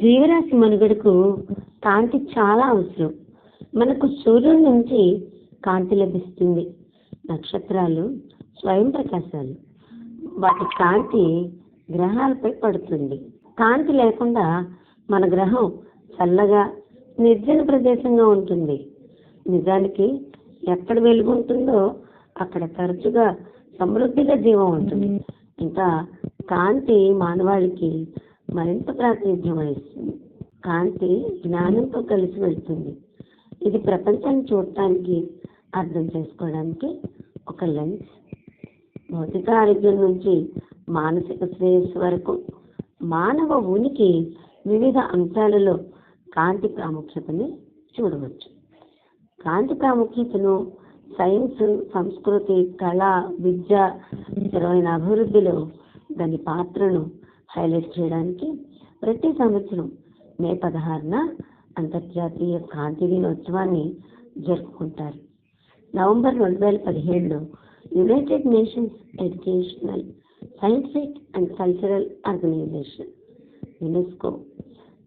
జీవరాశి మనుగడకు కాంతి చాలా అవసరం. మనకు సూర్యుడి నుంచి కాంతి లభిస్తుంది. నక్షత్రాలు స్వయం ప్రకాశాలు. వాటి కాంతి గ్రహాలపై పడుతుంది. కాంతి లేకుండా మన గ్రహం చల్లగా నిర్జన ప్రదేశంగా ఉంటుంది. నిజానికి ఎక్కడ వెలుగుంటుందో అక్కడ తరచుగా సమృద్ధిగా జీవం ఉంటుంది. ఇంకా కాంతి మానవాళికి మరింత ప్రాతినిధ్యం వహిస్తుంది కాంతి జ్ఞానంతో కలిసి వెళ్తుంది. ఇది ప్రపంచాన్ని చూడటానికి అర్థం చేసుకోవడానికి ఒక లెన్స్. భౌతిక ఆరోగ్యం నుంచి మానసిక శ్రేయస్సు వరకు మానవ ఉనికి వివిధ అంశాలలో కాంతి ప్రాముఖ్యతని చూడవచ్చు. కాంతి ప్రాముఖ్యతను సైన్స్ సంస్కృతి కళ విద్య స్థిరమైన అభివృద్ధిలో దాని పాత్రను హైలైట్ చేయడానికి ప్రతి సంవత్సరం మే పదహారున అంతర్జాతీయ కాంతి దినోత్సవాన్ని జరుపుకుంటారు. నవంబర్ రెండు వేల పదిహేడులో United Nations Educational Scientific and Cultural Organization UNESCO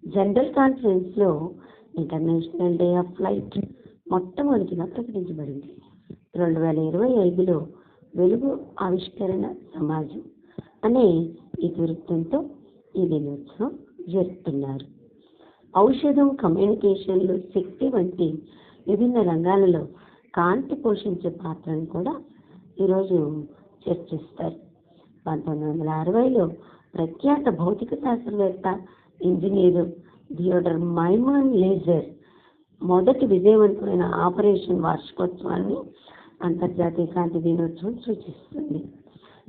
general కాన్ఫరెన్స్లో ఇంటర్నేషనల్ డే ఆఫ్ లైట్ మొట్టమొదటిగా ప్రకటించబడింది. రెండు వేల ఇరవై ఐదులో వెలుగు ఆవిష్కరణ సమాజం అనే ఇతివృత్తంతో ఈ దినోత్సవం జరుపుతున్నారు. ఔషధం కమ్యూనికేషన్లు శక్తి వంటి విభిన్న రంగాలలో కాంతి పోషించే పాత్రను కూడా ఈరోజు చర్చిస్తారు. పంతొమ్మిది వందల అరవైలో ప్రఖ్యాత భౌతిక శాస్త్రవేత్త ఇంజనీరు థియోడర్ మైమాన్ లేజర్ మొదటి విజయవంతమైన ఆపరేషన్ వార్షికోత్సవాన్ని అంతర్జాతీయ కాంతి దినోత్సవం సూచిస్తుంది.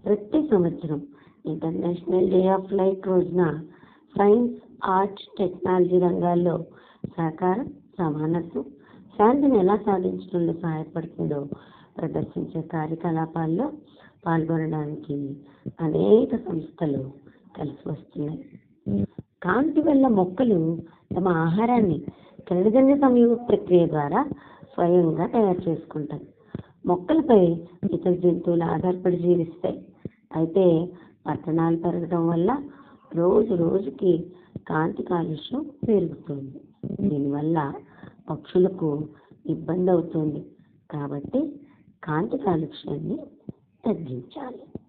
ప్రతి సంవత్సరం ఇంటర్నేషనల్ డే ఆఫ్ లైట్ రోజున సైన్స్ ఆర్ట్ టెక్నాలజీ రంగాల్లో సహకారం సమానత్వం శాంతిని ఎలా సాధించడంలో సహాయపడుతుందో ప్రదర్శించే కార్యకలాపాల్లో పాల్గొనడానికి అనేక సంస్థలు కలిసి వస్తున్నాయి. కాంతి వల్ల మొక్కలు తమ ఆహారాన్ని కిరణజన్య సంయోగ ప్రక్రియ ద్వారా స్వయంగా తయారు చేసుకుంటాయి. మొక్కలపై ఇతర జంతువులు ఆధారపడి జీవిస్తాయి. అయితే పట్టణాలు పెరగడం వల్ల రోజు రోజుకి కాంతి కాలుష్యం పెరుగుతుంది. దీనివల్ల పక్షులకు ఇబ్బంది అవుతుంది. కాబట్టి కాంతి కాలుష్యాన్ని తగ్గించాలి.